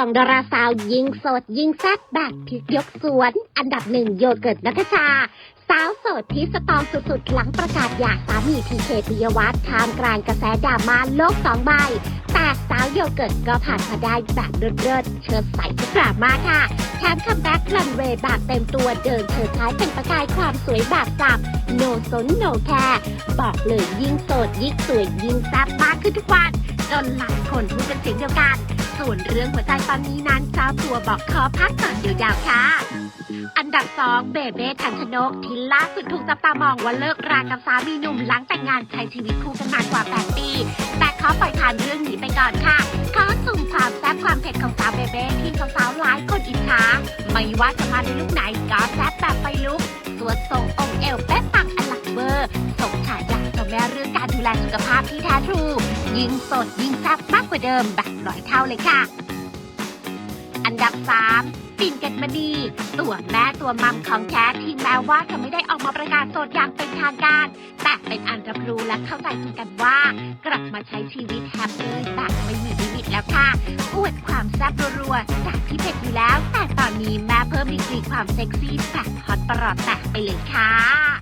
องดาราสาวยิงโสดยิงแซ่บแบบพลิกยกสวน อันดับหนึ่งโยเกิร์ตนัทชา สาวโสดที่สตรองสุดๆ หลังประกาศหย่าสามีพีเคปิยวัฒน์ท่ามกลางกระแสดราม่าโลกสองใบ แต่สาวโยเกิร์ตก็ผ่านมาได้แบบเลิศๆเชิดใสทุกดราม่าค่ะแถมคัมแบ็กรันเวย์แบบเต็มตัวเดินเชิดท้ายเป็นประกายความสวยแบบจับโนสนโนแคร์บอกเลยยิ่งโสดยิ่งสวยยิ่งแซ่บมากขึ้นทุกวันจนหลายคนพูดเป็นเสียงเดียวกัน ส่วนเรื่องหัวใจตอนนี้นั้นเจ้าตัวบอกขอพักก่อนยาวๆค่ะ อันดับสองเบเบ้ทันชนกที่ล่าสุดถูกจับตามองว่าเลิกรากับสามีหนุ่มหลังแต่งงานใช้ชีวิตคู่กันมากว่า 8 ปี แต่ขอปล่อยผ่านเรื่องนี้ไปก่อนค่ะขอสุ่มความแซ่บความเผ็ดของสาวเบเบ้ที่สาวๆหลายคนอิจฉาไม่ว่าจะมาในลุคไหนก็แซ่บแบบไฟลุกส่วนทรงองค์เอวเป๊ะปังอลังเบอร์สมฉายาเจ้าแม่เรื่องการดูแลสุขภาพที่แท้ทรู ยิ่งสดยิ่งแซ่บมากกว่าเดิมแบบร้อยเท่าเลยค่ะ อันดับ 3 ปิ่นเกตมณีตัวแม่ตัวมัมของแท้ที่แม้ว่าจะไม่ได้ออกมาประกาศโสดอย่างเป็นทางการ แต่เป็นอันรับรู้และเข้าใจตรงกันว่า กลับมาใช้ชีวิตแฮปปี้แบบไม่มีลิมิตแล้วค่ะอวดความแซ่บรัวๆจากที่เผ็ดอยู่แล้ว แต่ตอนนี้แม่เพิ่มดีกรีความเซ็กซี่แบบฮอตประหลอดแตกไปเลยค่ะ